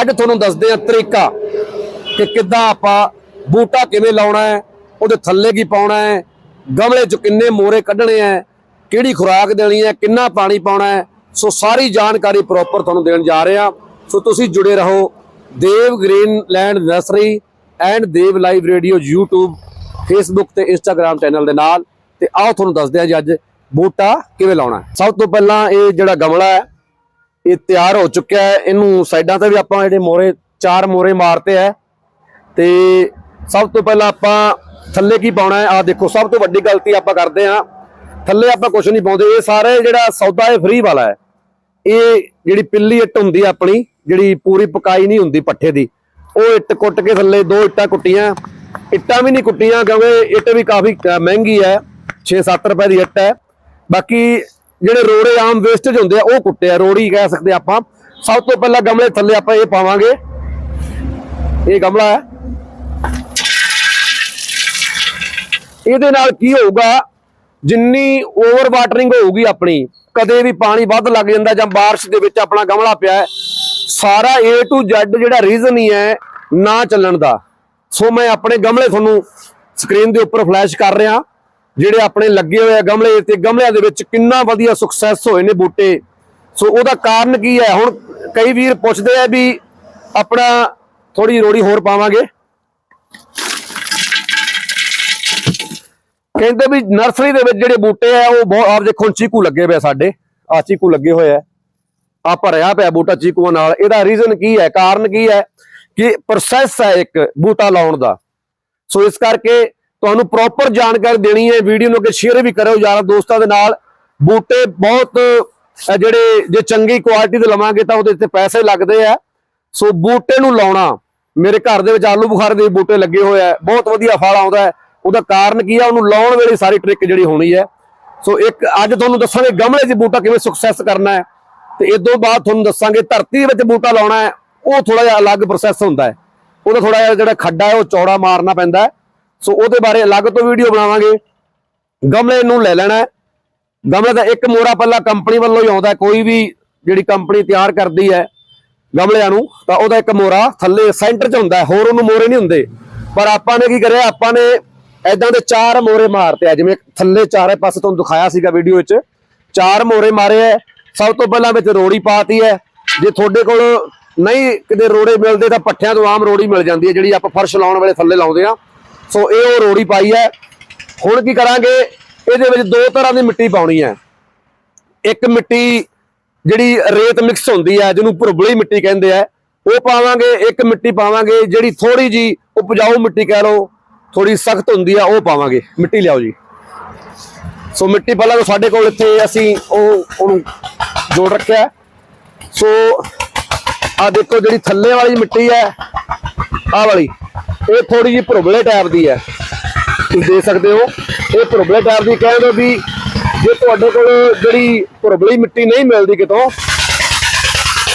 ਅੱਜ ਤੁਹਾਨੂੰ ਦੱਸਦੇ ਆ ਤਰੀਕਾ ਕਿ ਕਿੱਦਾਂ ਆਪਾਂ ਬੂਟਾ ਕਿਵੇਂ ਲਾਉਣਾ ਹੈ, ਉਹਦੇ ਥੱਲੇ ਕੀ ਪਾਉਣਾ ਹੈ, ਗਮਲੇ 'ਚ ਕਿੰਨੇ ਮੋਰੇ ਕੱਢਣੇ ਹੈ, ਕਿਹੜੀ ਖੁਰਾਕ ਦੇਣੀ ਹੈ, ਕਿੰਨਾ ਪਾਣੀ ਪਾਉਣਾ ਹੈ, ਸੋ ਸਾਰੀ ਜਾਣਕਾਰੀ ਪ੍ਰੋਪਰ ਤੁਹਾਨੂੰ ਦੇਣ ਜਾ ਰਹੇ ਹਾਂ। ਸੋ ਤੁਸੀਂ ਜੁੜੇ ਰਹੋ Dev Greenland nursery and Dev live radio YouTube, Facebook ਤੇ Instagram ਚੈਨਲ ਦੇ ਨਾਲ। ਤੇ ਆਓ ਤੁਹਾਨੂੰ ਦੱਸਦੇ ਹਾਂ ਜੀ ਅੱਜ ਬੂਟਾ ਕਿਵੇਂ ਲਾਉਣਾ ਸਭ ਤੋਂ ਪਹਿਲਾਂ ਇਹ ਜਿਹੜਾ ਗਮਲਾ ਹੈ ਇਹ ਤਿਆਰ ਹੋ ਚੁੱਕਿਆ ਹੈ। ਇਹਨੂੰ ਸਾਈਡਾਂ ਤੇ ਵੀ ਆਪਾਂ ਜਿਹੜੇ ਮੋਰੇ ਚਾਰ ਮੋਰੇ ਮਾਰਤੇ ਹੈ। ਤੇ ਸਭ ਤੋਂ ਪਹਿਲਾਂ ਆਪਾਂ ਥੱਲੇ ਕੀ ਪਾਉਣਾ ਹੈ? ਆ ਦੇਖੋ, ਸਭ ਤੋਂ ਵੱਡੀ ਗਲਤੀ ਆਪਾਂ ਕਰਦੇ ਹਾਂ। ਥੱਲੇ ਆਪਾਂ ਕੁਝ ਨਹੀਂ ਪਾਉਂਦੇ। ਇਹ ਸਾਰੇ ਜਿਹੜਾ ਸੌਦਾ ਇਹ ਫ੍ਰੀ ਵਾਲਾ ਹੈ। ਇਹ ਜਿਹੜੀ ਪਿੱਲੀ ਇੱਟ ਹੁੰਦੀ ਆ ਆਪਣੀ, ਜਿਹੜੀ ਪੂਰੀ ਪਕਾਈ ਨਹੀਂ ਹੁੰਦੀ ਪੱਠੇ ਦੀ, ਉਹ ਇੱਟ ਕੁੱਟ ਕੇ ਥੱਲੇ ਦੋ ਇੱਟਾਂ ਕੁੱਟੀਆਂ। ਇੱਟਾਂ ਵੀ ਨਹੀਂ ਕੁੱਟੀਆਂ ਕਿਉਂਕਿ ਇੱਟ ਵੀ ਕਾਫੀ ਮਹਿੰਗੀ ਹੈ। 6-7 ਰੁਪਏ ਦੀ ਇੱਟ ਹੈ। ਬਾਕੀ ਜਿਹੜੇ ਰੋੜੇ ਆਮ ਵੇਸਟੇਜ ਹੁੰਦੇ ਆ, ਉਹ ਕੁੱਟੇ ਆ। ਰੋੜੀ ਕਹਿ ਸਕਦੇ ਆਪਾਂ। ਸਭ ਤੋਂ ਪਹਿਲਾਂ ਗਮਲੇ ਥੱਲੇ ਆਪਾਂ ਇਹ ਪਾਵਾਂਗੇ। ਇਹ ਗਮਲਾ ਹੈ। ਇਹਦੇ ਨਾਲ ਕੀ ਹੋਊਗਾ? ਜਿੰਨੀ ਓਵਰ ਵਾਟਰਿੰਗ ਹੋਊਗੀ ਆਪਣੀ, ਕਦੇ ਵੀ ਪਾਣੀ ਵੱਧ ਲੱਗ ਜਾਂਦਾ ਜਾਂ ਬਾਰਿਸ਼ ਦੇ ਵਿੱਚ ਆਪਣਾ ਗਮਲਾ ਪਿਆ ਸਾਰਾ A to Z ਜਿਹੜਾ ਰੀਜ਼ਨ ਹੀ ਹੈ ਨਾ ਚੱਲਣ ਦਾ। ਸੋ ਮੈਂ ਆਪਣੇ ਗਮਲੇ ਤੁਹਾਨੂੰ ਸਕਰੀਨ ਦੇ ਉੱਪਰ ਫਲੈਸ਼ ਕਰ ਰਿਹਾ। ਜਿਹੜੇ ਆਪਣੇ ਲੱਗੇ ਹੋਏ ਆ ਗਮਲੇ ਤੇ ਗਮਲਿਆਂ ਦੇ ਵਿੱਚ ਕਿੰਨਾ ਵਧੀਆ ਸਕਸੈਸ ਹੋਏ ਨੇ ਬੂਟੇ। ਸੋ ਉਹਦਾ ਕਾਰਨ ਕੀ ਹੈ? ਹੁਣ ਕਈ ਵੀਰ ਪੁੱਛਦੇ ਆ ਵੀ ਆਪਣਾ ਥੋੜੀ ਰੋੜੀ ਹੋਰ ਪਾਵਾਂਗੇ। ਕਹਿੰਦੇ ਵੀ ਨਰਸਰੀ ਦੇ ਵਿੱਚ ਜਿਹੜੇ ਬੂਟੇ ਆ, ਉਹ ਬਹੁਤ ਆਪ ਦੇਖੋ ਚੀਕੂ ਲੱਗੇ ਪਏ ਸਾਡੇ। ਆ ਚੀਕੂ ਲੱਗੇ ਹੋਏ ਆ। ਆ ਭਰਿਆ ਪਿਆ ਬੂਟਾ ਚੀਕੂਆਂ ਨਾਲ। ਇਹਦਾ ਰੀਜ਼ਨ ਕੀ ਹੈ? ਕਾਰਨ ਕੀ ਹੈ? ਕਿ ਪ੍ਰੋਸੈਸ ਹੈ ਇੱਕ ਬੂਟਾ ਲਾਉਣ ਦਾ। ਸੋ ਇਸ ਕਰਕੇ ਤੁਹਾਨੂੰ ਪ੍ਰੋਪਰ ਜਾਣਕਾਰੀ ਦੇਣੀ ਹੈ ਵੀਡੀਓ ਨੂੰ ਅੱਗੇ ਸ਼ੇਅਰ ਵੀ ਕਰਿਓ ਯਾਰਾਂ ਦੋਸਤਾਂ ਦੇ ਨਾਲ। ਬੂਟੇ ਬਹੁਤ ਜਿਹੜੇ, ਜੇ ਚੰਗੀ ਕੁਆਲਿਟੀ ਦੇ ਲਵਾਂਗੇ ਤਾਂ ਉਹਦੇ ਤੇ ਪੈਸੇ ਲੱਗਦੇ ਆ। ਸੋ ਬੂਟੇ ਨੂੰ ਲਾਉਣਾ, ਮੇਰੇ ਘਰ ਦੇ ਵਿੱਚ ਆਲੂ ਬੁਖਾਰੇ ਦੇ ਬੂਟੇ ਲੱਗੇ ਹੋਏ ਆ, ਬਹੁਤ ਵਧੀਆ ਫਲ ਆਉਂਦਾ ਹੈ। ਉਹਦਾ ਕਾਰਨ ਕੀ ਆ? ਉਹਨੂੰ ਲਾਉਣ ਵੇਲੇ ਸਾਰੀ ਟ੍ਰਿਕ ਜਿਹੜੀ ਹੋਣੀ ਹੈ। ਸੋ ਇੱਕ, ਅੱਜ ਤੁਹਾਨੂੰ ਦੱਸਾਂਗੇ ਗਮਲੇ 'ਚ ਬੂਟਾ ਕਿਵੇਂ ਸਕਸੈਸ ਕਰਨਾ ਹੈ। ਤੇ ਇਸ ਤੋਂ ਬਾਅਦ ਤੁਹਾਨੂੰ ਦੱਸਾਂਗੇ ਧਰਤੀ ਵਿੱਚ ਬੂਟਾ ਲਾਉਣਾ ਹੈ। ਉਹ ਥੋੜਾ ਜਿਹਾ ਅਲੱਗ ਪ੍ਰੋਸੈਸ ਹੁੰਦਾ ਹੈ। ਉਹਦਾ ਥੋੜਾ ਜਿਹਾ ਜਿਹੜਾ ਖੱਡਾ ਹੈ, ਉਹ ਚੌੜਾ ਮਾਰਨਾ ਪੈਂਦਾ ਹੈ। ਸੋ ਉਹਦੇ ਬਾਰੇ ਅਲੱਗ ਤੋਂ ਵੀਡੀਓ ਬਣਾਵਾਂਗੇ। ਗਮਲੇ ਨੂੰ ਲੈ ਲੈਣਾ ਗਮਲੇ ਦਾ ਇੱਕ ਮੋਰਾ ਪੱਲਾ ਕੰਪਨੀ ਵੱਲੋਂ ਹੀ ਆਉਂਦਾ ਕੋਈ ਵੀ ਜਿਹੜੀ ਕੰਪਨੀ ਤਿਆਰ ਕਰਦੀ ਹੈ ਗਮਲਿਆਂ ਨੂੰ, ਤਾਂ ਉਹਦਾ ਇੱਕ ਮੋਰਾ ਥੱਲੇ ਸੈਂਟਰ 'ਚ ਹੁੰਦਾ ਹੋਰ ਉਹਨੂੰ ਮੋਰੇ ਨਹੀਂ ਹੁੰਦੇ। ਪਰ ਆਪਾਂ ਨੇ ਕੀ ਕਰਿਆ? ਆਪਾਂ ਨੇ ਐਦਾਂ ਦੇ ਚਾਰ ਮੋਰੇ ਮਾਰਤੇ ਆ। ਜਿਵੇਂ ਥੱਲੇ ਚਾਰੇ ਪਾਸੇ ਤੁਹਾਨੂੰ ਦਿਖਾਇਆ ਸੀਗਾ ਵੀਡੀਓ ਵਿੱਚ। ਚਾਰ ਮੋਰੇ ਮਾਰੇ ਐ ਸਭ ਤੋਂ ਪਹਿਲਾਂ ਵਿੱਚ ਰੋੜੀ ਪਾਤੀ ਹੈ। ਜੇ ਤੁਹਾਡੇ ਕੋਲ ਨਹੀਂ ਕਿਤੇ ਰੋੜੇ ਮਿਲਦੇ ਤਾਂ ਪੱਠਿਆਂ ਤੋਂ ਆਮ ਰੋੜੀ ਮਿਲ ਜਾਂਦੀ ਹੈ। ਜਿਹੜੀ ਆਪਾਂ ਫਰਸ਼ ਲਾਉਣ ਵੇਲੇ ਥੱਲੇ ਲਾਉਂਦੇ ਆ ਸੋ ਇਹ ਉਹ ਰੋੜੀ ਪਾਈ ਹੈ। ਹੁਣ ਕੀ ਕਰਾਂਗੇ? ਇਹਦੇ ਵਿੱਚ ਦੋ ਤਰ੍ਹਾਂ ਦੀ ਮਿੱਟੀ ਪਾਉਣੀ ਹੈ। ਇੱਕ ਮਿੱਟੀ ਜਿਹੜੀ ਰੇਤ ਮਿਕਸ ਹੁੰਦੀ ਹੈ, ਜਿਹਨੂੰ ਭੁਰਬਲੀ ਮਿੱਟੀ ਕਹਿੰਦੇ ਆ, ਉਹ ਪਾਵਾਂਗੇ, ਇੱਕ ਮਿੱਟੀ ਪਾਵਾਂਗੇ, ਜਿਹੜੀ ਥੋੜੀ ਜੀ ਉਪਜਾਊ ਮਿੱਟੀ ਕਹਿ ਲਓ ਥੋੜੀ ਸਖਤ ਹੁੰਦੀ ਆ, ਉਹ ਪਾਵਾਂਗੇ। ਮਿੱਟੀ ਲਿਆਓ ਜੀ। ਸੋ ਮਿੱਟੀ ਪਹਿਲਾਂ ਤਾਂ ਸਾਡੇ ਕੋਲ ਇੱਥੇ ਅਸੀਂ ਉਹ, ਉਹਨੂੰ ਜੋੜ ਰੱਖਿਆ। ਸੋ ਆ ਦੇਖੋ ਜਿਹੜੀ ਥੱਲੇ ਵਾਲੀ ਮਿੱਟੀ ਹੈ, ਆਹ ਵਾਲੀ। ਇਹ ਥੋੜੀ ਜਿਹੀ ਭੁਰਬਲੇ ਟਾਈਪ ਦੀ ਹੈ। ਤੁਸੀਂ ਦੇਖ ਸਕਦੇ ਹੋ, ਇਹ ਭੁਰਬਲੇ ਟਾਈਪ ਦੀ ਕਹਿ ਕਹਿੰਦੇ ਵੀ ਜੇ ਤੁਹਾਡੇ ਕੋਲ ਜਿਹੜੀ ਭੁਰਬਲੀ ਮਿੱਟੀ ਨਹੀਂ ਮਿਲਦੀ ਕਿਤੋਂ,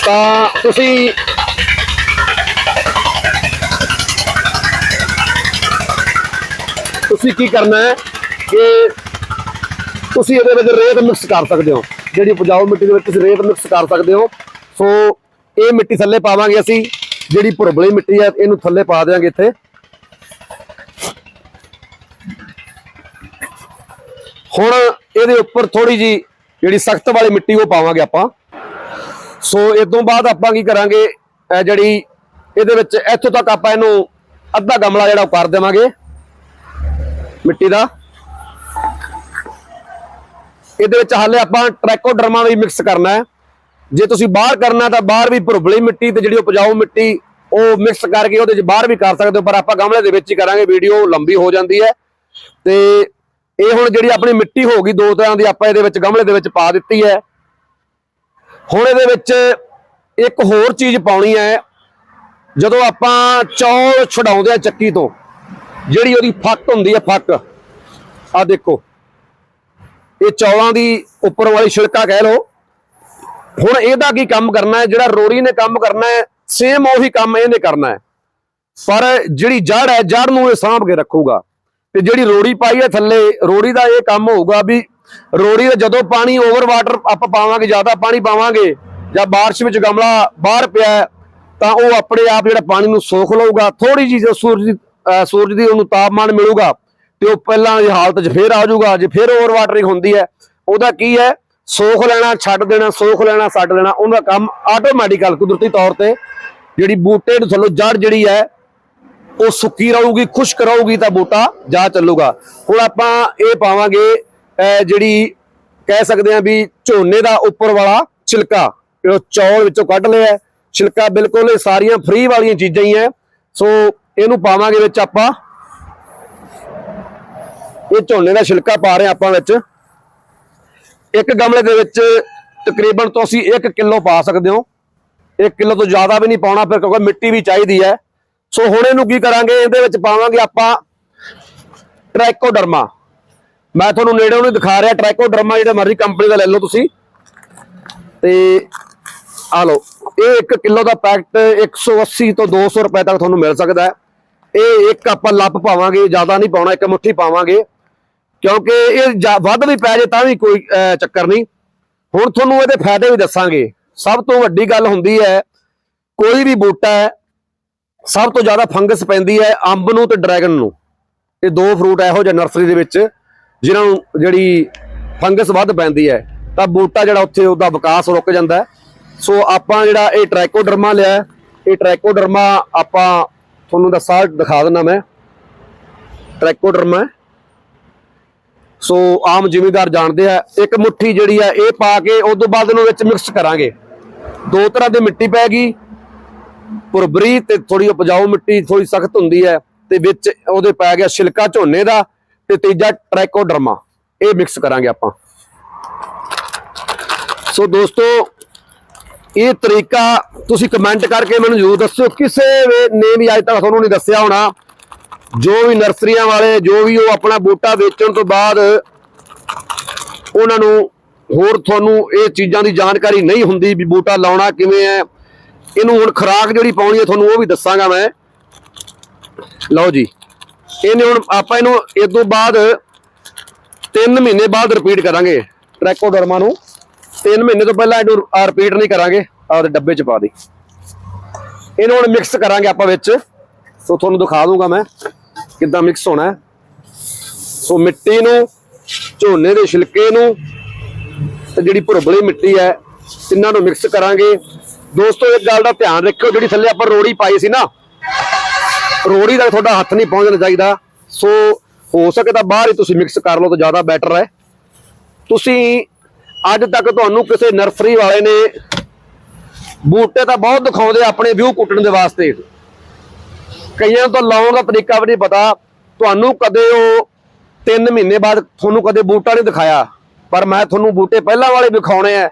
ਤਾਂ ਤੁਸੀਂ ਤੁਸੀਂ ਕੀ ਕਰਨਾ ਹੈ ਕਿ ਤੁਸੀਂ ਇਹਦੇ ਵਿੱਚ ਰੇਤ ਮਿਕਸ ਕਰ ਸਕਦੇ ਹੋ। ਜਿਹੜੀ ਉਪਜਾਊ ਮਿੱਟੀ ਦੇ ਵਿੱਚ ਤੁਸੀਂ ਰੇਤ ਮਿਕਸ ਕਰ ਸਕਦੇ ਹੋ। ਸੋ ਇਹ ਮਿੱਟੀ ਥੱਲੇ ਪਾਵਾਂਗੇ ਅਸੀਂ। ਜਿਹੜੀ ਭੁਰਬਲੀ ਮਿੱਟੀ ਹੈ ਇਹਨੂੰ ਥੱਲੇ ਪਾ ਦਿਆਂਗੇ ਇੱਥੇ। ਹੁਣ ਇਹਦੇ ਉੱਪਰ ਥੋੜੀ ਜੀ ਜਿਹੜੀ ਸਖਤ ਵਾਲੀ ਮਿੱਟੀ ਉਹ ਪਾਵਾਂਗੇ ਆਪਾਂ। ਸੋ ਇਸ ਤੋਂ ਬਾਅਦ ਆਪਾਂ ਕੀ ਕਰਾਂਗੇ ਜਿਹੜੀ ਇਹਦੇ ਵਿੱਚ ਇੱਥੋਂ ਤੱਕ ਆਪਾਂ ਇਹਨੂੰ ਅੱਧਾ ਗਮਲਾ ਜਿਹੜਾ ਉਹ ਕਰ ਦੇਵਾਂਗੇ ਮਿੱਟੀ ਦਾ। ਇਹਦੇ ਵਿੱਚ ਹਾਲੇ ਆਪਾਂ ਟ੍ਰੈਕੋਡਰਮਾ ਵੀ ਮਿਕਸ ਕਰਨਾ ਹੈ। ਜੇ ਤੁਸੀਂ ਬਾਹਰ ਕਰਨਾ ਤਾਂ ਬਾਹਰ ਵੀ ਭੁਰਬਲੀ ਮਿੱਟੀ ਤੇ ਜਿਹੜੀ ਉਪਜਾਊ ਮਿੱਟੀ ਉਹ ਮਿਕਸ ਕਰਕੇ ਉਹਦੇ ਚ ਬਾਹਰ ਵੀ ਕਰ ਸਕਦੇ ਹੋ, ਪਰ ਆਪਾਂ ਗਮਲੇ ਦੇ ਵਿੱਚ ਹੀ ਕਰਾਂਗੇ ਵੀਡੀਓ ਲੰਬੀ ਹੋ ਜਾਂਦੀ ਹੈ। ਤੇ ਇਹ ਹੁਣ ਜਿਹੜੀ ਆਪਣੀ ਮਿੱਟੀ ਹੋ ਗਈ, ਦੋ ਤਰ੍ਹਾਂ ਦੀ ਆਪਾਂ ਇਹਦੇ ਵਿੱਚ ਗਮਲੇ ਦੇ ਵਿੱਚ ਪਾ ਦਿੱਤੀ ਹੈ। ਹੁਣ ਇਹਦੇ ਵਿੱਚ ਇੱਕ ਹੋਰ ਚੀਜ਼ ਪਾਉਣੀ ਹੈ, ਜਦੋਂ ਆਪਾਂ ਚੌਲ ਛਡਾਉਂਦੇ ਆ ਚੱਕੀ ਤੋਂ, ਜਿਹੜੀ ਉਹਦੀ ਫੱਕ ਹੁੰਦੀ ਹੈ, ਫੱਕ। ਆ ਦੇਖੋ, ਇਹ ਚੌਲਾਂ ਦੀ ਉੱਪਰ ਵਾਲੀ ਛਿਲਕਾ ਕਹਿ ਲਓ। ਹੁਣ ਇਹਦਾ ਕੀ ਕੰਮ ਕਰਨਾ ਹੈ? ਜਿਹੜਾ ਰੋੜੀ ਨੇ ਕੰਮ ਕਰਨਾ ਹੈ ਸੇਮ ਉਹੀ ਕੰਮ ਇਹਨੇ ਕਰਨਾ ਹੈ। ਪਰ ਜਿਹੜੀ ਜੜ ਹੈ, ਜੜ ਨੂੰ ਇਹ ਸਾਂਭ ਕੇ ਰੱਖੂਗਾ। ਤੇ ਜਿਹੜੀ ਰੋੜੀ ਪਾਈ ਹੈ ਥੱਲੇ, ਰੋੜੀ ਦਾ ਇਹ ਕੰਮ ਹੋਊਗਾ ਵੀ ਰੋੜੀ ਦਾ ਜਦੋਂ ਪਾਣੀ ਓਵਰ ਵਾਟਰ ਆਪਾਂ ਪਾਵਾਂਗੇ, ਜ਼ਿਆਦਾ ਪਾਣੀ ਪਾਵਾਂਗੇ, ਜਾਂ ਬਾਰਿਸ਼ ਵਿੱਚ ਗਮਲਾ ਬਾਹਰ ਪਿਆ ਤਾਂ ਉਹ ਆਪਣੇ ਆਪ ਜਿਹੜਾ ਪਾਣੀ ਨੂੰ ਸੋਖ ਲਊਗਾ ਥੋੜੀ ਜਿਹੀ ਜਦੋਂ ਸੂਰਜ ਦੀ ਸੂਰਜ ਦੀ ਉਹਨੂੰ ਤਾਪਮਾਨ ਮਿਲੂਗਾ, ਤੇ ਉਹ ਪਹਿਲਾਂ ਦੀ ਹਾਲਤ 'ਚ ਫੇਰ ਆ ਜਾਊਗਾ। ਜੇ ਫੇਰ ਓਵਰ ਵਾਟਰਿੰਗ ਹੁੰਦੀ ਹੈ, ਉਹਦਾ ਕੀ ਹੈ? ਸੋਖ ਲੈਣਾ, ਛੱਡ ਦੇਣਾ, ਸੋਖ ਲੈਣਾ ਛੱਡ ਦੇਣਾ, ਉਹਦਾ ਕੰਮ ਆਟੋਮੈਟਿਕਲ ਕੁਦਰਤੀ ਤੌਰ ਤੇ ਜਿਹੜੀ ਬੂਟੇ ਨੂੰ ਥੱਲੋਂ ਜੜ ਜਿਹੜੀ ਹੈ, ਉਹ ਸੁੱਕੀ ਰਹੂਗੀ, ਖੁਸ਼ਕ ਰਹੂਗੀ ਤਾਂ ਬੂਟਾ ਜਾ ਚੱਲੂਗਾ। ਹੁਣ ਆਪਾਂ ਇਹ ਪਾਵਾਂਗੇ ਜਿਹੜੀ ਕਹਿ ਸਕਦੇ ਆ ਵੀ ਝੋਨੇ ਦਾ ਉੱਪਰ ਵਾਲਾ ਛਿਲਕਾ, ਜਿਹੜਾ ਚੌਲ ਵਿੱਚੋਂ ਕੱਢ ਲਿਆ ਛਿਲਕਾ ਬਿਲਕੁਲ ਇਹ ਸਾਰੀਆਂ ਫ੍ਰੀ ਵਾਲੀਆਂ ਚੀਜ਼ਾਂ ਹੀ ਐ ਸੋ ਇਹਨੂੰ ਪਾਵਾਂਗੇ ਵਿੱਚ ਆਪਾਂ। ਇਹ ਝੋਨੇ ਦਾ ਛਿਲਕਾ ਪਾ ਰਹੇ ਆਪਾਂ ਵਿੱਚ। ਇੱਕ ਗਮਲੇ ਦੇ ਵਿੱਚ ਤਕਰੀਬਨ ਤੁਸੀਂ 1 ਕਿਲੋ ਪਾ ਸਕਦੇ ਹੋ। 1 ਕਿਲੋ ਤੋਂ ਜ਼ਿਆਦਾ ਵੀ ਨਹੀਂ ਪਾਉਣਾ, ਫਿਰ ਕਿਉਂਕਿ ਮਿੱਟੀ ਵੀ ਚਾਹੀਦੀ ਹੈ। ਸੋ ਹੁਣ ਇਹਨੂੰ ਕੀ ਕਰਾਂਗੇ? ਇਹਦੇ ਵਿੱਚ ਪਾਵਾਂਗੇ ਆਪਾਂ ਟ੍ਰਾਈਕੋਡਰਮਾ। ਮੈਂ ਤੁਹਾਨੂੰ ਨੇੜੇੋਂ ਨਹੀਂ ਦਿਖਾ ਰਿਹਾ, ਟ੍ਰਾਈਕੋਡਰਮਾ ਜਿਹੜਾ ਮਰਜ਼ੀ ਕੰਪਨੀ ਦਾ ਲੈ ਲਓ ਤੁਸੀਂ। ਤੇ ਆ ਲਓ, ਇਹ 1 ਕਿਲੋ ਦਾ ਪੈਕਟ 180 ਤੋਂ 200 ਰੁਪਏ ਤੱਕ ਤੁਹਾਨੂੰ ਮਿਲ ਸਕਦਾ ਹੈ। ਇਹ ਇੱਕ ਆਪਾਂ ਲੱਪ ਪਾਵਾਂਗੇ, ਜ਼ਿਆਦਾ ਨਹੀਂ ਪਾਉਣਾ, ਇੱਕ ਮੁੱਠੀ ਪਾਵਾਂਗੇ। ਕਿਉਂਕਿ ਇਹ ਜਾ- ਵੱਧ ਵੀ ਪੈ ਜੇ ਤਾਂ ਵੀ ਕੋਈ ਚੱਕਰ ਨਹੀਂ। ਹੁਣ ਤੁਹਾਨੂੰ ਇਹਦੇ ਫਾਇਦੇ ਵੀ ਦੱਸਾਂਗੇ। ਸਭ ਤੋਂ ਵੱਡੀ ਗੱਲ ਹੁੰਦੀ ਹੈ, ਕੋਈ ਵੀ ਬੂਟਾ ਹੈ, ਸਭ ਤੋਂ ਜ਼ਿਆਦਾ ਫੰਗਸ ਪੈਂਦੀ ਹੈ ਅੰਬ ਨੂੰ ਤੇ ਡਰੈਗਨ ਨੂੰ। ਇਹ ਦੋ ਫਰੂਟ ਇਹੋ ਜਿਹੇ ਨਰਸਰੀ ਦੇ ਵਿੱਚ, ਜਿਨ੍ਹਾਂ ਨੂੰ ਜਿਹੜੀ ਫੰਗਸ ਵੱਧ ਪੈਂਦੀ ਹੈ, ਤਾਂ ਬੂਟਾ ਜਿਹੜਾ ਉੱਥੇ ਉਹਦਾ ਵਿਕਾਸ ਰੁਕ ਜਾਂਦਾ ਸੋ ਆਪਾਂ ਜਿਹੜਾ ਇਹ ਟ੍ਰਾਈਕੋਡਰਮਾ ਲਿਆ ਇਹ ਟ੍ਰਾਈਕੋਡਰਮਾ ਆਪਾਂ ਤੁਹਾਨੂੰ ਦੱਸਾਂ, ਦਿਖਾ ਦਿੰਦਾ ਮੈਂ। ਟ੍ਰਾਈਕੋਡਰਮਾ ਸੋ ਆਮ ਜ਼ਿਮੀਦਾਰ ਜਾਣਦੇ ਆ, ਇੱਕ ਮੁੱਠੀ ਜਿਹੜੀ ਆ, ਇਹ ਪਾ ਕੇ ਉਸ ਤੋਂ ਬਾਅਦ ਇਹਨੂੰ ਵਿੱਚ ਮਿਕਸ ਕਰਾਂਗੇ। ਦੋ ਤਰ੍ਹਾਂ ਦੀ ਮਿੱਟੀ ਪੈ ਗਈ ਪੁਰਬਰੀ ਤੇ ਥੋੜੀ ਉਪਜਾਊ ਮਿੱਟੀ ਥੋੜੀ ਸਖਤ ਹੁੰਦੀ ਹੈ ਤੇ ਵਿੱਚ ਉਹਦੇ ਪੈ ਗਿਆ ਛਿਲਕਾ ਝੋਨੇ ਦਾ ਤੇ ਤੀਜਾ ਟ੍ਰਾਈਕੋਡਰਮਾ ਇਹ ਮਿਕਸ ਕਰਾਂਗੇ ਆਪਾਂ। ਸੋ ਦੋਸਤੋ, ਇਹ ਤਰੀਕਾ ਤੁਸੀਂ ਕਮੈਂਟ ਕਰਕੇ ਮੈਨੂੰ ਜ਼ਰੂਰ ਦੱਸਿਓ। ਕਿਸੇ ਨੇ ਵੀ ਅੱਜ ਤੱਕ ਤੁਹਾਨੂੰ ਨਹੀਂ ਦੱਸਿਆ ਹੋਣਾ ਜੋ ਵੀ ਨਰਸਰੀਆਂ ਵਾਲੇ, ਜੋ ਵੀ ਉਹ ਆਪਣਾ ਬੂਟਾ ਵੇਚਣ ਤੋਂ ਬਾਅਦ ਉਹਨਾਂ ਨੂੰ ਹੋਰ ਤੁਹਾਨੂੰ ਇਹ ਚੀਜ਼ਾਂ ਦੀ ਜਾਣਕਾਰੀ ਨਹੀਂ ਹੁੰਦੀ ਵੀ ਬੂਟਾ ਲਾਉਣਾ ਕਿਵੇਂ ਹੈ। ਇਹਨੂੰ ਹੁਣ ਖੁਰਾਕ ਜਿਹੜੀ ਪਾਉਣੀ ਹੈ ਤੁਹਾਨੂੰ ਉਹ ਵੀ ਦੱਸਾਂਗਾ ਮੈਂ। ਲਓ ਜੀ, ਇਹਨੇ ਹੁਣ ਆਪਾਂ ਇਹਨੂੰ ਇਸ ਤੋਂ ਬਾਅਦ 3 ਮਹੀਨੇ ਬਾਅਦ ਰਿਪੀਟ ਕਰਾਂਗੇ ਟ੍ਰੈਕੋਡਰਮਾ ਨੂੰ। 3 ਮਹੀਨੇ ਤੋਂ ਪਹਿਲਾਂ ਇਹਨੂੰ ਰਿਪੀਟ ਨਹੀਂ ਕਰਾਂਗੇ, ਆਹ ਡੱਬੇ ਚ ਪਾ ਦੇ। ਇਹਨੂੰ ਹੁਣ ਮਿਕਸ ਕਰਾਂਗੇ ਆਪਾਂ ਵਿੱਚ। ਸੋ ਤੁਹਾਨੂੰ ਦਿਖਾ ਦੂੰਗਾ ਮੈਂ। ਕਿੱਦਾਂ ਮਿਕਸ ਹੋਣਾ ਸੋ ਮਿੱਟੀ ਨੂੰ, ਝੋਨੇ ਦੇ ਛਿਲਕੇ ਨੂੰ ਤੇ ਜਿਹੜੀ ਭੁਰਬਲੀ ਮਿੱਟੀ ਹੈ, ਤਿੰਨਾਂ ਨੂੰ ਮਿਕਸ ਕਰਾਂਗੇ। ਦੋਸਤੋ, ਇੱਕ ਗੱਲ ਦਾ ਧਿਆਨ ਰੱਖਿਓ, ਜਿਹੜੀ ਥੱਲੇ ਆਪਾਂ ਰੋੜੀ ਪਾਈ ਸੀ ਨਾ, ਰੋੜੀ ਦਾ ਤੁਹਾਡਾ ਹੱਥ ਨਹੀਂ ਪਹੁੰਚਣਾ ਚਾਹੀਦਾ। ਸੋ ਹੋ ਸਕੇ ਤਾਂ ਬਾਹਰ ਹੀ ਤੁਸੀਂ ਮਿਕਸ ਕਰ ਲਓ ਤਾਂ ਜ਼ਿਆਦਾ ਬੈਟਰ ਹੈ। ਤੁਸੀਂ ਅੱਜ ਤੱਕ ਤੁਹਾਨੂੰ ਕਿਸੇ ਨਰਸਰੀ ਵਾਲੇ ਨੇ ਬੂਟੇ ਤਾਂ ਬਹੁਤ ਦਿਖਾਉਂਦੇ ਆਪਣੇ ਵਿਊ ਕੁੱਟਣ ਦੇ ਵਾਸਤੇ। ਕਈਆਂ ਨੂੰ ਤਾਂ ਲਾਉਣ ਦਾ ਤਰੀਕਾ ਵੀ ਨਹੀਂ ਪਤਾ। ਤੁਹਾਨੂੰ ਕਦੇ ਉਹ 3 ਮਹੀਨੇ ਬਾਅਦ ਤੁਹਾਨੂੰ ਕਦੇ ਬੂਟਾ ਨਹੀਂ ਦਿਖਾਇਆ। ਪਰ ਮੈਂ ਤੁਹਾਨੂੰ ਬੂਟੇ ਪਹਿਲਾਂ ਵਾਲੇ ਵਿਖਾਉਣੇ ਆ।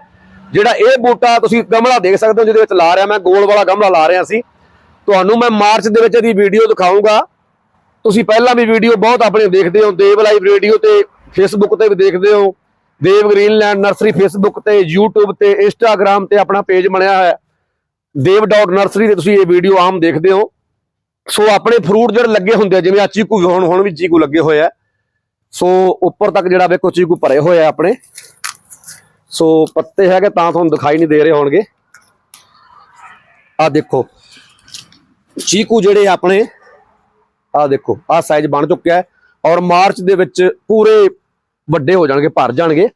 ਜਿਹੜਾ ਇਹ ਬੂਟਾ ਤੁਸੀਂ ਗਮਲਾ ਦੇਖ ਸਕਦੇ ਹੋ, ਜਿਹਦੇ ਵਿੱਚ ਲਾ ਰਿਹਾ ਮੈਂ, ਗੋਲ ਵਾਲਾ ਗਮਲਾ ਲਾ ਰਿਹਾ ਸੀ। ਤੁਹਾਨੂੰ ਮੈਂ ਮਾਰਚ ਦੇ ਵਿੱਚ ਇਹਦੀ ਵੀਡੀਓ ਦਿਖਾਉਂਗਾ ਤੁਸੀਂ ਪਹਿਲਾਂ ਵੀ ਵੀਡੀਓ ਬਹੁਤ ਆਪਣੇ ਦੇਖਦੇ ਹੋ। ਦੇਵ ਲਾਈਵ ਰੇਡੀਓ ਤੇ ਫੇਸਬੁੱਕ ਤੇ ਵੀ ਦੇਖਦੇ ਹੋ। ਦੇਵ ਗ੍ਰੀਨਲੈਂਡ ਨਰਸਰੀ ਫੇਸਬੁੱਕ ਤੇ, YouTube ਤੇ, Instagram ਤੇ ਆਪਣਾ ਪੇਜ ਬਣਿਆ ਹੋਇਆ ਹੈ। ਦੇਵ ਡਾਟ ਨਰਸਰੀ ਤੇ ਤੁਸੀਂ ਇਹ ਵੀਡੀਓ ਆਮ ਦੇਖਦੇ ਹੋ। ਸੋ ਆਪਣੇ ਫਰੂਟ ਜਿਹੜੇ ਲੱਗੇ ਹੁੰਦੇ ਆ, ਜਿਵੇਂ ਆ ਚੀਕੂ ਹੁਣ ਹੁਣ ਵੀ ਚੀਕੂ ਲੱਗੇ ਹੋਏ ਆ। ਸੋ ਉੱਪਰ ਤੱਕ ਜਿਹੜਾ ਵੇਖੋ ਚੀਕੂ ਭਰੇ ਹੋਏ ਆ ਆਪਣੇ। ਸੋ ਪੱਤੇ ਹੈਗੇ ਤਾਂ ਤੁਹਾਨੂੰ ਦਿਖਾਈ ਨਹੀਂ ਦੇ ਰਹੇ ਹੋਣਗੇ। ਆ ਦੇਖੋ, ਚੀਕੂ ਜਿਹੜੇ ਆਪਣੇ ਆ ਦੇਖੋ ਆ ਸਾਈਜ਼ ਬਣ ਚੁੱਕਿਆ ਹੈ ਔਰ ਮਾਰਚ ਦੇ ਵਿੱਚ ਪੂਰੇ ਵੱਡੇ ਹੋ ਜਾਣਗੇ, ਭਰ ਜਾਣਗੇ।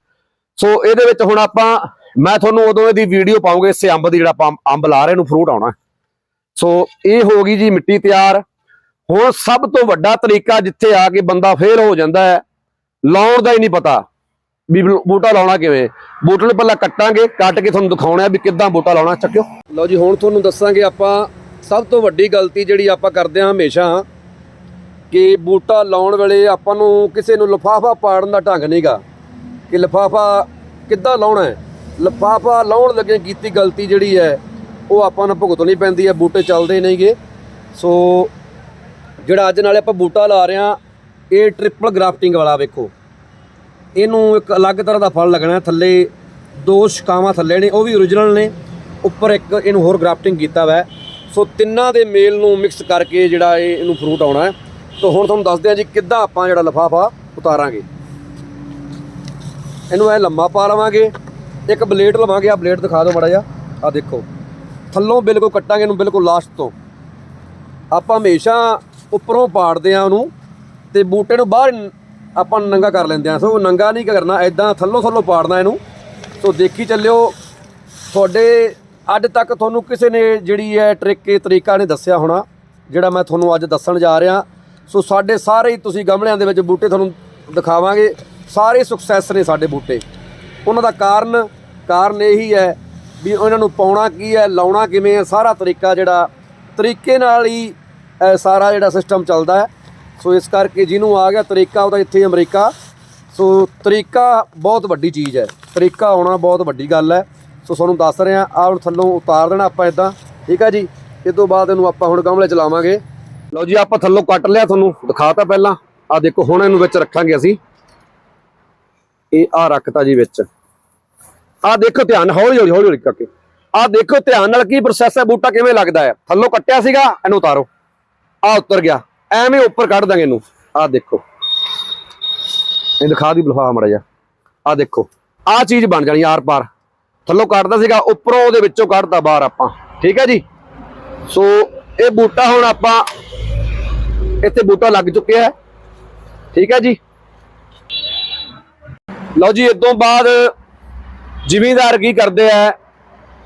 ਸੋ ਇਹਦੇ ਵਿੱਚ ਹੁਣ ਆਪਾਂ, ਮੈਂ ਤੁਹਾਨੂੰ ਉਦੋਂ ਇਹਦੀ ਵੀਡੀਓ ਪਾਉਂਗੇ, ਇਸੇ ਅੰਬ ਦੀ ਜਿਹੜਾ ਆਪਾਂ ਅੰਬ ਲਾ ਰਹੇ ਨੂੰ ਫਰੂਟ ਆਉਣਾ। ਸੋ ਇਹ ਹੋ ਗਈ ਜੀ ਮਿੱਟੀ ਤਿਆਰ। ਹੁਣ ਸਭ ਤੋਂ ਵੱਡਾ ਤਰੀਕਾ ਜਿੱਥੇ ਆ ਕੇ ਬੰਦਾ ਫੇਲ ਹੋ ਜਾਂਦਾ ਹੈ, ਲਾਉਣ ਦਾ ਹੀ ਨਹੀਂ ਪਤਾ ਵੀ ਬੂਟਾ ਲਾਉਣਾ ਕਿਵੇਂ। ਬੂਟੇ ਨੂੰ ਪਹਿਲਾਂ ਕੱਟਾਂਗੇ, ਕੱਟ ਕੇ ਤੁਹਾਨੂੰ ਦਿਖਾਉਣਾ ਵੀ ਕਿੱਦਾਂ ਬੂਟਾ ਲਾਉਣਾ, ਚੱਕਿਓ। ਲਓ ਜੀ, ਹੁਣ ਤੁਹਾਨੂੰ ਦੱਸਾਂਗੇ ਆਪਾਂ ਸਭ ਤੋਂ ਵੱਡੀ ਗਲਤੀ ਜਿਹੜੀ ਆਪਾਂ ਕਰਦੇ ਹਾਂ ਹਮੇਸ਼ਾ ਕਿ ਬੂਟਾ ਲਾਉਣ ਵੇਲੇ ਆਪਾਂ ਨੂੰ ਕਿਸੇ ਨੂੰ ਲਿਫਾਫਾ ਪਾੜਨ ਦਾ ਢੰਗ ਨਹੀਂਗਾ ਕਿ ਲਿਫਾਫਾ ਕਿੱਦਾਂ ਲਾਉਣਾ ਹੈ। ਲਿਫਾਫਾ ਲਾਉਣ ਲੱਗੇ ਕੀਤੀ ਗਲਤੀ ਜਿਹੜੀ ਹੈ ਉਹ ਆਪਾਂ ਨੂੰ ਭੁਗਤਣੀ ਪੈਂਦੀ ਹੈ ਬੂਟੇ ਚੱਲਦੇ ਨਹੀਂਗੇ ਸੋ ਜਿਹੜਾ ਅੱਜ ਨਾਲੇ ਆਪਾਂ ਬੂਟਾ ਲਾ ਰਹੇ ਹਾਂ ਇਹ ਟ੍ਰਿਪਲ ਗ੍ਰਾਫਟਿੰਗ ਵਾਲਾ ਵੇਖੋ। ਇਹਨੂੰ ਇੱਕ ਅਲੱਗ ਤਰ੍ਹਾਂ ਦਾ ਫਲ ਲੱਗਣਾ, ਥੱਲੇ ਦੋ ਸ਼ਿਕਾਵਾਂ ਥੱਲੇ ਨੇ, ਉਹ ਵੀ origignal ਨੇ। ਉੱਪਰ ਇੱਕ ਇਹਨੂੰ ਹੋਰ ਗ੍ਰਾਫਟਿੰਗ ਕੀਤਾ ਹੋਇਆ ਸੋ ਤਿੰਨਾਂ ਦੇ ਮੇਲ ਨੂੰ ਮਿਕਸ ਕਰਕੇ ਜਿਹੜਾ ਇਹ ਇਹਨੂੰ ਫਰੂਟ ਆਉਣਾ ਹੈ। ਤਾਂ ਹੁਣ ਤੁਹਾਨੂੰ ਦੱਸਦੇ ਹਾਂ ਜੀ ਕਿੱਦਾਂ ਆਪਾਂ ਜਿਹੜਾ ਲਫਾਫਾ ਉਤਾਰਾਂਗੇ। ਇਹਨੂੰ ਐ ਲੰਮਾ ਪਾ ਲਵਾਂਗੇ। ਇੱਕ ਬਲੇਡ ਲਵਾਂਗੇ ਆ ਬਲੇਡ ਦਿਖਾ ਦਿਓ ਮਾੜਾ ਜਿਹਾ। ਆ ਦੇਖੋ। ਥੱਲੋਂ ਬਿਲਕੁਲ ਕੱਟਾਂਗੇ ਇਹਨੂੰ ਬਿਲਕੁਲ ਲਾਸਟ ਤੋਂ। ਆਪਾਂ ਹਮੇਸ਼ਾ ਉੱਪਰੋਂ ਪਾੜਦੇ ਆ ਉਹਨੂੰ ਤੇ ਬੂਟੇ ਨੂੰ ਬਾਹਰ ਆਪਾਂ ਨੰਗਾ ਕਰ ਲੈਂਦੇ ਆ ਸੋ ਨੰਗਾ ਨਹੀਂ ਕਰਨਾ ਐਦਾਂ ਥੱਲੋਂ ਥੱਲੋਂ ਪਾੜਨਾ ਇਹਨੂੰ। ਸੋ ਦੇਖੀ ਚੱਲਿਓ, ਤੁਹਾਡੇ ਅੱਜ ਤੱਕ ਤੁਹਾਨੂੰ ਕਿਸੇ ਨੇ ਜਿਹੜੀ ਹੈ ਟ੍ਰਿਕ ਤਰੀਕਾ ਨਹੀਂ ਦੱਸਿਆ ਹੋਣਾ, ਜਿਹੜਾ ਮੈਂ ਤੁਹਾਨੂੰ ਅੱਜ ਦੱਸਣ ਜਾ ਰਿਹਾ। ਸੋ ਸਾਡੇ ਸਾਰੇ ਹੀ ਤੁਸੀਂ ਗਮਲਿਆਂ ਦੇ ਵਿੱਚ ਬੂਟੇ ਤੁਹਾਨੂੰ ਦਿਖਾਵਾਂਗੇ। ਸਾਰੇ ਸਕਸੈਸ ਨੇ ਸਾਡੇ ਬੂਟੇ। ਉਹਨਾਂ ਦਾ ਕਾਰਨ ਕਾਰਨ ਇਹੀ ਹੈ ਵੀ ਇਹਨਾਂ ਨੂੰ ਪਾਉਣਾ ਕੀ ਹੈ, ਲਾਉਣਾ ਕਿਵੇਂ ਹੈ, ਸਾਰਾ ਤਰੀਕਾ ਜਿਹੜਾ ਤਰੀਕੇ ਨਾਲ ਹੀ ਸਾਰਾ ਜਿਹੜਾ ਸਿਸਟਮ ਚੱਲਦਾ ਹੈ। ਸੋ ਇਸ ਕਰਕੇ ਜਿਹਨੂੰ ਆ ਗਿਆ ਤਰੀਕਾ ਉਹਦਾ ਇੱਥੇ ਅਮਰੀਕਾ। ਸੋ ਤਰੀਕਾ ਬਹੁਤ ਵੱਡੀ ਚੀਜ਼ ਹੈ। ਤਰੀਕਾ ਆਉਣਾ ਬਹੁਤ ਵੱਡੀ ਗੱਲ ਹੈ। ਸੋ ਤੁਹਾਨੂੰ ਦੱਸ ਰਿਹਾ ਆਹ ਹੁਣ ਥੱਲੋਂ ਉਤਾਰ ਦੇਣਾ ਆਪਾਂ ਇਦਾਂ। ਠੀਕ ਹੈ ਜੀ? ਇਸ ਤੋਂ ਬਾਅਦ ਇਹਨੂੰ ਆਪਾਂ ਹੁਣ ਗਮਲੇ ਚਲਾਵਾਂਗੇ ਲਓ ਜੀ, ਆਪਾਂ ਥੱਲੋਂ ਕੱਟ ਲਿਆ ਤੁਹਾਨੂੰ। ਦਿਖਾਤਾ ਪਹਿਲਾਂ। ਆ ਦੇਖੋ, ਹੁਣ ਇਹਨੂੰ ਵਿੱਚ ਰੱਖਾਂਗੇ ਅਸੀਂ। ਇਹ ਆ ਰੱਖਤਾ ਜੀ ਵਿੱਚ। ਆ ਦੇਖੋ ਧਿਆਨ, ਹੌਲੀ ਹੌਲੀ ਹੌਲੀ ਹੌਲੀ ਕਰਕੇ। ਆ ਦੇਖੋ ਧਿਆਨ ਨਾਲ ਕੀ ਪ੍ਰੋਸੈਸ ਹੈ, ਬੂਟਾ ਕਿਵੇਂ ਲੱਗਦਾ ਹੈ। ਥੱਲੋਂ ਕੱਟਿਆ ਸੀਗਾ, ਇਹਨੂੰ ਉਤਾਰੋ। ਆ ਉੱਤਰ ਗਿਆ। ਐਵੇਂ ਉੱਪਰ ਕੱਢ ਦਾਂਗੇ ਇਹਨੂੰ। ਆ ਦੇਖੋ। ਇਹ ਦਿਖਾ ਦੀ ਬਲਫਾ ਮੜਾ ਜਾ ਆ ਦੇਖੋ। ਆ ਚੀਜ਼ ਬਣ ਜਾਣੀ ਆਰ ਪਾਰ। ਥੱਲੋਂ ਕੱਢਦਾ ਸੀਗਾ, ਉੱਪਰੋਂ ਉਹਦੇ ਵਿੱਚੋਂ ਕੱਢਦਾ ਬਾਹਰ ਆਪਾਂ। ਠੀਕ ਹੈ ਜੀ? ਸੋ ਇਹ ਬੂਟਾ ਹੁਣ ਆਪਾਂ ਇੱਥੇ ਬੂਟਾ ਲੱਗ ਚੁੱਕਿਆ ਹੈ। ਠੀਕ ਹੈ ਜੀ? ਲਓ ਜੀ, ਇਦੋਂ ਬਾਅਦ ਜ਼ਿਮੀਦਾਰ ਕੀ ਕਰਦੇ ਆ?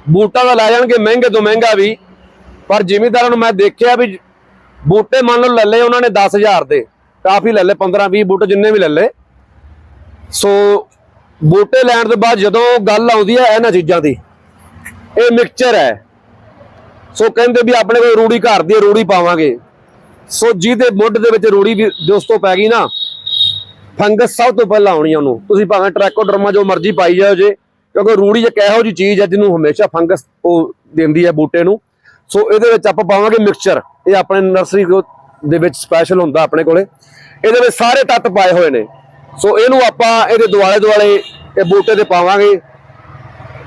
ਬੂਟਾ ਤਾਂ ਲੈ ਜਾਣਗੇ, ਮਹਿੰਗੇ ਤੋਂ ਮਹਿੰਗਾ ਵੀ। ਪਰ ਜ਼ਿਮੀਦਾਰਾਂ ਨੂੰ ਮੈਂ ਦੇਖਿਆ ਵੀ ਬੂਟੇ ਮੰਨ ਲਓ ਲੈ ਲਏ, ਉਹਨਾਂ ਨੇ 10000 ਦੇ। ਕਾਫੀ ਲੈ ਲਏ 15 20 ਬੂਟੇ ਜਿੰਨੇ ਵੀ ਲੈ ਲਏ। ਸੋ ਬੂਟੇ ਲੈਣ ਤੋਂ ਬਾਅਦ ਜਦੋਂ ਗੱਲ ਆਉਂਦੀ ਹੈ ਇਹਨਾਂ ਚੀਜ਼ਾਂ ਦੀ, ਇਹ ਮਿਕਸਚਰ ਹੈ। ਸੋ ਕਹਿੰਦੇ ਵੀ ਆਪਣੇ ਕੋਲ ਰੂੜੀ ਘਰ ਦੀ ਰੂੜੀ ਪਾਵਾਂਗੇ। ਸੋ ਜਿਹਦੇ ਮੁੱਢ ਦੇ ਵਿੱਚ ਰੂੜੀ ਵੀ ਦੋਸਤੋ ਪੈ ਗਈ ਨਾ, ਫੰਗਸ ਸਭ ਤੋਂ ਪਹਿਲਾਂ ਆਉਣੀ ਉਹਨੂੰ। ਤੁਸੀਂ ਭਾਵੇਂ ਟ੍ਰੈਕੋਡਰਮਾ ਜੋ ਮਰਜ਼ੀ ਪਾਈ ਜਾਓ ਜੇ। ਕਿਉਂਕਿ ਰੂੜੀ ਇੱਕ ਇਹੋ ਜੀ ਚੀਜ਼ ਹੈ ਜਿਹਨੂੰ ਹਮੇਸ਼ਾ ਫੰਗਸ ਉਹ ਦਿੰਦੀ ਹੈ ਬੂਟੇ ਨੂੰ। ਸੋ ਇਹਦੇ ਵਿੱਚ ਆਪਾਂ ਪਾਵਾਂਗੇ ਮਿਕਸਚਰ ਇਹ ਆਪਣੇ ਨਰਸਰੀ ਦੇ ਵਿੱਚ ਸਪੈਸ਼ਲ ਹੁੰਦਾ ਆਪਣੇ ਕੋਲੇ। ਇਹਦੇ ਵਿੱਚ ਸਾਰੇ ਤੱਤ ਪਾਏ ਹੋਏ ਨੇ। ਸੋ ਇਹਨੂੰ ਆਪਾਂ ਇਹਦੇ ਦੁਆਲੇ ਦੁਆਲੇ ਇਹ ਬੂਟੇ ਤੇ ਪਾਵਾਂਗੇ।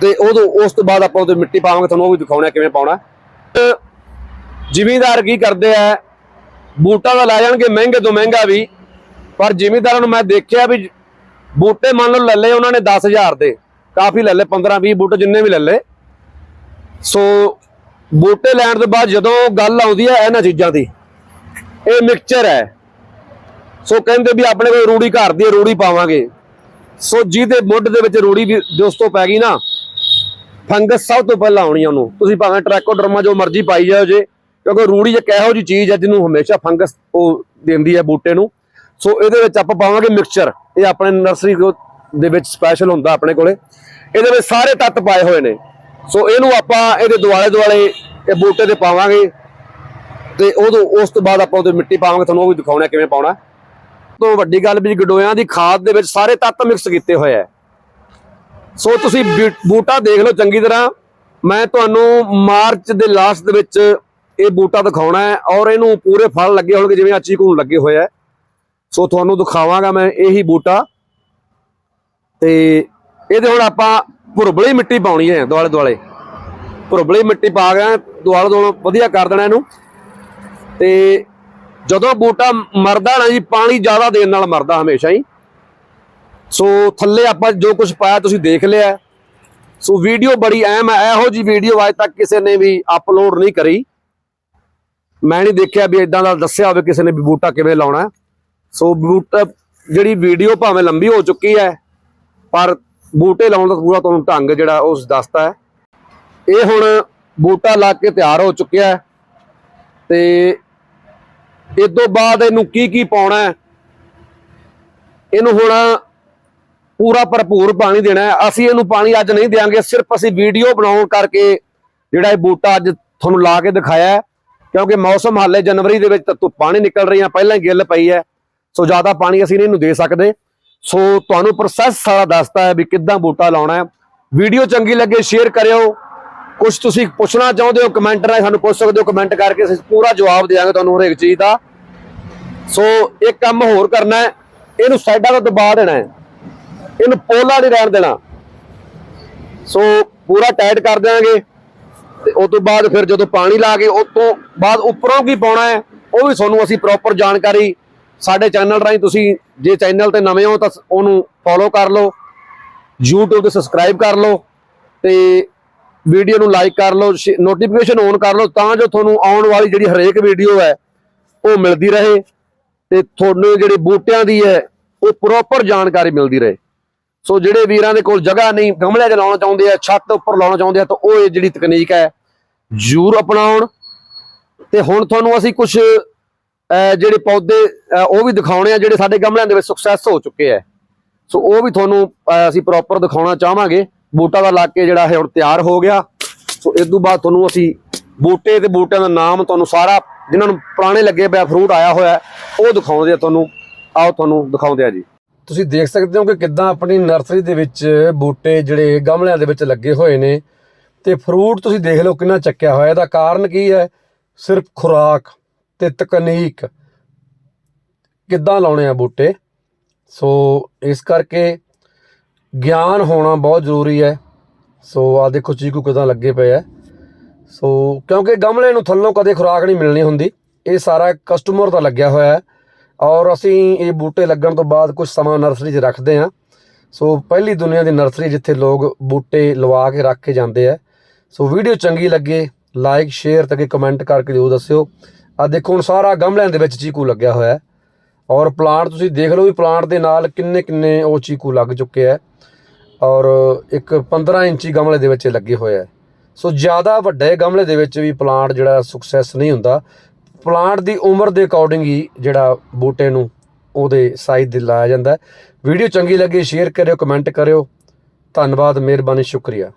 ਤੇ ਉਦੋਂ ਉਸ ਤੋਂ ਬਾਅਦ ਆਪਾਂ ਉਹਦੇ ਮਿੱਟੀ ਪਾਵਾਂਗੇ। ਤੁਹਾਨੂੰ ਉਹ ਵੀ ਦਿਖਾਉਣਾ ਕਿਵੇਂ ਪਾਉਣਾ ਤੇ ਜ਼ਿਮੀਂਦਾਰ ਕੀ ਕਰਦੇ ਆ, ਬੂਟਾ ਤਾਂ ਲੈ ਜਾਣਗੇ ਮਹਿੰਗੇ ਤੋਂ ਮਹਿੰਗਾ ਵੀ। ਪਰ ਜ਼ਿਮੀਂਦਾਰਾਂ ਨੂੰ ਮੈਂ ਦੇਖਿਆ ਵੀ ਬੂਟੇ ਮੰਨ ਲਓ ਲੈ ਲਏ ਉਹਨਾਂ ਨੇ 10000 ਦੇ। ਕਾਫੀ ਲੈ ਲਏ 15 20 ਬੂਟੇ ਜਿੰਨੇ ਵੀ ਲੈ ਲਏ। ਸੋ ਬੂਟੇ ਲੈਣ ਤੋਂ ਬਾਅਦ ਜਦੋਂ ਗੱਲ ਆਉਂਦੀ ਹੈ ਇਹਨਾਂ ਚੀਜ਼ਾਂ ਦੀ, ਇਹ ਮਿਕਸਚਰ ਹੈ। ਸੋ ਕਹਿੰਦੇ ਵੀ ਆਪਣੇ ਕੋਲ ਰੂੜੀ ਘਰ ਦੀ ਰੂੜੀ ਪਾਵਾਂਗੇ। ਸੋ ਜਿਹਦੇ ਮੁੱਢ ਦੇ ਵਿੱਚ ਰੂੜੀ ਵੀ ਦੋਸਤੋ ਪੈ ਗਈ ਨਾ, ਫੰਗਸ ਸਭ ਤੋਂ ਪਹਿਲਾਂ ਆਉਣੀ ਉਹਨੂੰ। ਤੁਸੀਂ ਭਾਵੇਂ ਟਰੈਕੋਡਰਮਾ ਜੋ ਮਰਜ਼ੀ ਪਾਈ ਜਾਓ ਜੇ, ਕਿਉਂਕਿ ਰੂੜੀ ਇੱਕ ਇਹੋ ਜੀ ਚੀਜ਼ ਹੈ ਜਿਹਨੂੰ ਹਮੇਸ਼ਾ ਫੰਗਸ ਉਹ ਦਿੰਦੀ ਹੈ ਬੂਟੇ ਨੂੰ। ਸੋ ਇਹਦੇ ਵਿੱਚ ਆਪਾਂ ਪਾਵਾਂਗੇ ਮਿਕਸਚਰ ਇਹ ਆਪਣੇ ਨਰਸਰੀ ਦੇ ਵਿੱਚ ਸਪੈਸ਼ਲ ਹੁੰਦਾ ਆਪਣੇ ਕੋਲੇ। ਇਹਦੇ ਵਿੱਚ ਸਾਰੇ ਤੱਤ ਪਾਏ ਹੋਏ ਨੇ। ਸੋ ਇਹਨੂੰ ਆਪਾਂ ਇਹਦੇ ਦੁਆਲੇ ਦੁਆਲੇ ਇਹ ਬੂਟੇ ਤੇ ਪਾਵਾਂਗੇ। ਤੇ ਉਦੋਂ ਉਸ ਤੋਂ ਬਾਅਦ ਆਪਾਂ ਉਹਦੇ ਮਿੱਟੀ ਪਾਵਾਂਗੇ। ਤੁਹਾਨੂੰ ਉਹ ਵੀ ਦਿਖਾਉਣਾ ਕਿਵੇਂ ਪਾਉਣਾ। ਤੋਂ ਵੱਡੀ ਗੱਲ ਵੀ ਗਡੋਇਆਂ ਦੀ ਖਾਦ ਦੇ ਵਿੱਚ ਸਾਰੇ ਤੱਤ ਮਿਕਸ ਕੀਤੇ ਹੋਏ ਆ। ਸੋ ਤੁਸੀਂ ਬੀ- ਬੂਟਾ ਦੇਖ ਲਓ ਚੰਗੀ ਤਰ੍ਹਾਂ। ਮੈਂ ਤੁਹਾਨੂੰ ਮਾਰਚ ਦੇ ਲਾਸਟ ਦੇ ਵਿੱਚ ਇਹ ਬੂਟਾ ਦਿਖਾਉਣਾ ਹੈ ਔਰ ਇਹਨੂੰ ਪੂਰੇ ਫਲ ਲੱਗੇ ਹੋਣਗੇ, ਜਿਵੇਂ ਆ ਚੀਕੂ ਨੂੰ ਲੱਗੇ ਹੋਏ ਆ। ਸੋ ਤੁਹਾਨੂੰ ਦਿਖਾਵਾਂਗਾ ਮੈਂ ਇਹੀ ਬੂਟਾ। ਤੇ ਇਹਦੇ ਹੁਣ ਆਪਾਂ ਭੁਰਬਲੀ ਮਿੱਟੀ ਪਾਉਣੀ ਹੈ ਦੁਆਲੇ ਦੁਆਲੇ। ਭੁਰਬਲੀ ਮਿੱਟੀ ਪਾ ਕੇ ਦੁਆਲੇ ਦੁਆਲੇ ਵਧੀਆ ਕਰ ਦੇਣਾ ਇਹਨੂੰ। ਤੇ ਜਦੋਂ ਬੂਟਾ ਮਰਦਾ ਨਾ ਜੀ, ਪਾਣੀ ਜ਼ਿਆਦਾ ਦੇਣ ਨਾਲ ਮਰਦਾ ਹਮੇਸ਼ਾ ਹੀ। ਸੋ ਥੱਲੇ ਆਪਾਂ ਜੋ ਕੁਝ ਪਾਇਆ ਤੁਸੀਂ ਦੇਖ ਲਿਆ। ਸੋ ਵੀਡੀਓ ਬੜੀ ਅਹਿਮ ਹੈ। ਇਹੋ ਜੀ ਵੀਡੀਓ ਅੱਜ ਤੱਕ ਕਿਸੇ ਨੇ ਵੀ ਅਪਲੋਡ ਨਹੀਂ ਕਰੀ। ਮੈਂ ਨਹੀਂ ਦੇਖਿਆ ਵੀ ਇਦਾਂ ਦਾ ਦੱਸਿਆ ਹੋਵੇ ਕਿਸੇ ਨੇ ਵੀ ਬੂਟਾ ਕਿਵੇਂ ਲਾਉਣਾ। ਸੋ ਬੂਟਾ ਜਿਹੜੀ ਵੀਡੀਓ ਭਾਵੇਂ ਲੰਬੀ ਹੋ ਚੁੱਕੀ ਹੈ ਪਰ ਬੂਟੇ ਲਾਉਣ ਦਾ ਪੂਰਾ ਤੁਹਾਨੂੰ ਢੰਗ ਜਿਹੜਾ ਉਸ ਦੱਸਦਾ ਹੈ। ਇਹ ਹੁਣ ਬੂਟਾ ਲਾ ਕੇ ਤਿਆਰ ਹੋ ਚੁੱਕਿਆ ਹੈ ਤੇ ਇਸ ਤੋਂ ਬਾਅਦ ਇਹਨੂੰ ਕੀ ਕੀ ਪਾਉਣਾ ਹੈ? ਇਹਨੂੰ ਹੁਣ ਪੂਰਾ ਭਰਪੂਰ ਪਾਣੀ ਦੇਣਾ ਹੈ। ਅਸੀਂ ਇਹਨੂੰ ਪਾਣੀ ਅੱਜ ਨਹੀਂ ਦੇਵਾਂਗੇ ਸਿਰਫ ਅਸੀਂ ਵੀਡੀਓ ਬਣਾਉਣ ਕਰਕੇ ਜਿਹੜਾ ਇਹ ਬੂਟਾ ਅੱਜ ਤੁਹਾਨੂੰ ਲਾ ਕੇ ਦਿਖਾਇਆ ਕਿਉਂਕਿ ਮੌਸਮ ਹਾਲੇ ਜਨਵਰੀ ਦੇ ਵਿੱਚ ਤਾਂ ਧੁੱਪਾਂ ਨਹੀਂ ਨਿਕਲ ਰਹੀਆਂ, ਪਹਿਲਾਂ ਹੀ ਗਿੱਲ ਪਈ ਹੈ। ਸੋ ਜ਼ਿਆਦਾ ਪਾਣੀ ਅਸੀਂ ਨਹੀਂ ਇਹਨੂੰ ਦੇ ਸਕਦੇ। ਸੋ ਤੁਹਾਨੂੰ ਪ੍ਰੋਸੈਸ ਸਾਰਾ ਦੱਸਦਾ ਹੈ ਵੀ ਕਿੱਦਾਂ ਬੂਟਾ ਲਾਉਣਾ ਹੈ। ਵੀਡੀਓ ਚੰਗੀ ਲੱਗੇ ਸ਼ੇਅਰ ਕਰਿਓ। ਕੁਝ ਤੁਸੀਂ ਪੁੱਛਣਾ ਚਾਹੁੰਦੇ ਹੋ ਕਮੈਂਟ ਰਾਹੀਂ ਸਾਨੂੰ ਪੁੱਛ ਸਕਦੇ ਹੋ। ਕਮੈਂਟ ਕਰਕੇ ਅਸੀਂ ਪੂਰਾ ਜਵਾਬ ਦੇਵਾਂਗੇ ਤੁਹਾਨੂੰ ਹਰੇਕ ਚੀਜ਼ ਦਾ। ਸੋ ਇੱਕ ਕੰਮ ਹੋਰ ਕਰਨਾ ਹੈ। ਇਹਨੂੰ ਸਾਈਡਾਂ ਤੋਂ ਦਬਾ ਦੇਣਾ ਹੈ। ਇਹਨੂੰ ਪੋਲਾ ਨਹੀਂ ਰਹਿਣ ਦੇਣਾ। ਸੋ ਪੂਰਾ ਟਾਈਟ ਕਰ ਦੇਵਾਂਗੇ ਤੇ ਉਸ ਤੋਂ ਬਾਅਦ ਫਿਰ ਜਦੋਂ ਪਾਣੀ ਲਾ ਕੇ ਉਸ ਤੋਂ ਬਾਅਦ ਉੱਪਰੋਂ ਕੀ ਪਾਉਣਾ ਹੈ, ਉਹ ਵੀ ਤੁਹਾਨੂੰ ਅਸੀਂ ਪ੍ਰੋਪਰ ਜਾਣਕਾਰੀ ਸਾਡੇ ਚੈਨਲ ਰਾਹੀਂ ਤੁਸੀਂ ਜੇ ਚੈਨਲ ਤੇ ਨਵੇਂ ਹੋ ਤਾਂ ਉਹਨੂੰ ਫੋਲੋ ਕਰ ਲਓ, YouTube ਤੇ ਸਬਸਕ੍ਰਾਈਬ ਕਰ ਲਓ ਤੇ ਵੀਡੀਓ ਨੂੰ ਲਾਈਕ ਕਰ ਲਓ ਨੋਟੀਫਿਕੇਸ਼ਨ ਔਨ ਕਰ ਲਓ ਤਾਂ ਜੋ ਤੁਹਾਨੂੰ ਆਉਣ ਵਾਲੀ ਜਿਹੜੀ ਹਰੇਕ ਵੀਡੀਓ ਹੈ, ਉਹ ਮਿਲਦੀ ਰਹੇ ਤੇ ਤੁਹਾਨੂੰ ਜਿਹੜੇ ਬੂਟਿਆਂ ਦੀ ਹੈ, ਉਹ ਪ੍ਰੋਪਰ ਜਾਣਕਾਰੀ ਮਿਲਦੀ ਰਹੇ। ਸੋ ਜਿਹੜੇ ਵੀਰਾਂ ਦੇ ਕੋਲ ਜਗ੍ਹਾ ਨਹੀਂ ਗਮਲਿਆਂ 'ਚ ਲਾਉਣਾ ਚਾਹੁੰਦੇ ਆ, ਛੱਤ ਉੱਪਰ ਲਾਉਣਾ ਚਾਹੁੰਦੇ ਆ ਤਾਂ ਉਹ ਇਹ ਜਿਹੜੀ ਤਕਨੀਕ ਹੈ, ਜ਼ਰੂਰ ਅਪਣਾਉਣ। ਤੇ ਹੁਣ ਤੁਹਾਨੂੰ ਅਸੀਂ ਕੁਝ ਜਿਹੜੇ ਪੌਦੇ ਉਹ ਵੀ ਦਿਖਾਉਣੇ ਆ ਜਿਹੜੇ ਸਾਡੇ ਗਮਲਿਆਂ ਦੇ ਵਿੱਚ ਸਕਸੈਸ ਹੋ ਚੁੱਕੇ ਆ। ਸੋ ਉਹ ਵੀ ਤੁਹਾਨੂੰ ਅਸੀਂ ਪ੍ਰੋਪਰ ਦਿਖਾਉਣਾ ਚਾਹਾਂਗੇ। ਬੂਟਾ ਦਾ ਲਾ ਕੇ ਜਿਹੜਾ ਹੈ ਹੁਣ ਤਿਆਰ ਹੋ ਗਿਆ। ਸੋ ਇਸ ਤੋਂ ਬਾਅਦ ਤੁਹਾਨੂੰ ਅਸੀਂ ਬੂਟੇ ਤੇ ਬੂਟਿਆਂ ਦਾ ਨਾਮ ਤੁਹਾਨੂੰ ਸਾਰਾ, ਜਿਨ੍ਹਾਂ ਨੂੰ ਪੁਰਾਣੇ ਲੱਗੇ ਪਿਆ ਫਰੂਟ ਆਇਆ ਹੋਇਆ, ਉਹ ਦਿਖਾਉਂਦੇ ਆ ਤੁਹਾਨੂੰ। ਆਓ ਤੁਹਾਨੂੰ ਦਿਖਾਉਂਦੇ ਆ ਜੀ। ਤੁਸੀਂ ਦੇਖ ਸਕਦੇ ਹੋ ਕਿ ਕਿੱਦਾਂ ਆਪਣੀ ਨਰਸਰੀ ਦੇ ਵਿੱਚ ਬੂਟੇ ਜਿਹੜੇ ਗਮਲਿਆਂ ਦੇ ਵਿੱਚ ਲੱਗੇ ਹੋਏ ਨੇ। ਤੇ ਫਰੂਟ ਤੁਸੀਂ ਦੇਖ ਲਓ ਕਿੰਨਾ ਚੱਕਿਆ ਹੋਇਆ। ਇਹਦਾ ਕਾਰਨ ਕੀ ਹੈ? ਸਿਰਫ ਖੁਰਾਕ। ਤੇ ਤਕਨੀਕ ਕਿੱਦਾਂ ਲਾਉਣੇ ਆ ਬੂਟੇ? ਸੋ ਇਸ ਕਰਕੇ ਗਿਆਨ ਹੋਣਾ ਬਹੁਤ ਜ਼ਰੂਰੀ ਹੈ। ਸੋ ਆ ਦੇਖੋ ਚੀਕੂ ਕਿਦਾਂ ਲੱਗੇ ਪਏ ਆ। ਸੋ ਕਿਉਂਕਿ ਗਮਲੇ ਨੂੰ ਥੱਲੋਂ ਕਦੇ ਖੁਰਾਕ ਨਹੀਂ ਮਿਲਣੀ ਹੁੰਦੀ, ਇਹ ਸਾਰਾ ਕਸਟਮਰ ਦਾ ਲੱਗਿਆ ਹੋਇਆ ਹੈ। ਔਰ ਅਸੀਂ ਇਹ ਬੂਟੇ ਲੱਗਣ ਤੋਂ ਬਾਅਦ ਕੁਝ ਸਮਾਂ ਨਰਸਰੀ 'ਚ ਰੱਖਦੇ ਹਾਂ। ਸੋ ਪਹਿਲੀ ਦੁਨੀਆ ਦੀ ਨਰਸਰੀ ਜਿੱਥੇ ਲੋਕ ਬੂਟੇ ਲਵਾ ਕੇ ਰੱਖ ਕੇ ਜਾਂਦੇ ਆ। ਸੋ ਵੀਡੀਓ ਚੰਗੀ ਲੱਗੇ, ਲਾਈਕ, ਸ਼ੇਅਰ ਤੇ ਕਮੈਂਟ ਕਰਕੇ ਜਰੂਰ ਦੱਸਿਓ। ਆ ਦੇਖੋ ਹੁਣ ਸਾਰਾ ਗਮਲਿਆਂ ਦੇ ਵਿੱਚ ਚੀਕੂ ਲੱਗਿਆ ਹੋਇਆ ਹੈ। ਔਰ ਪਲਾਂਟ ਤੁਸੀਂ ਦੇਖ ਲਓ ਵੀ ਪਲਾਂਟ ਦੇ ਨਾਲ ਕਿੰਨੇ ਕਿੰਨੇ ਉਹ ਚੀਕੂ ਲੱਗ ਚੁੱਕੇ ਆ ਔਰ ਇੱਕ 15 ਇੰਚੀ ਗਮਲੇ ਦੇ ਵਿੱਚ ਇਹ ਲੱਗੇ ਹੋਏ ਆ ਸੋ ਜ਼ਿਆਦਾ ਵੱਡੇ ਗਮਲੇ ਦੇ ਵਿੱਚ ਵੀ ਪਲਾਂਟ ਜਿਹੜਾ ਸਕਸੈਸ ਨਹੀਂ ਹੁੰਦਾ। ਪਲਾਂਟ ਦੀ ਉਮਰ ਦੇ ਅਕੋਰਡਿੰਗ ਹੀ ਜਿਹੜਾ ਬੂਟੇ ਨੂੰ ਉਹਦੇ ਸਾਈਜ਼ ਦੇ ਲਾਇਆ ਜਾਂਦਾ ਵੀਡੀਓ ਚੰਗੀ ਲੱਗੀ ਸ਼ੇਅਰ ਕਰਿਓ ਕਮੈਂਟ ਕਰਿਓ। ਧੰਨਵਾਦ, ਮਿਹਰਬਾਨੀ, ਸ਼ੁਕਰੀਆ।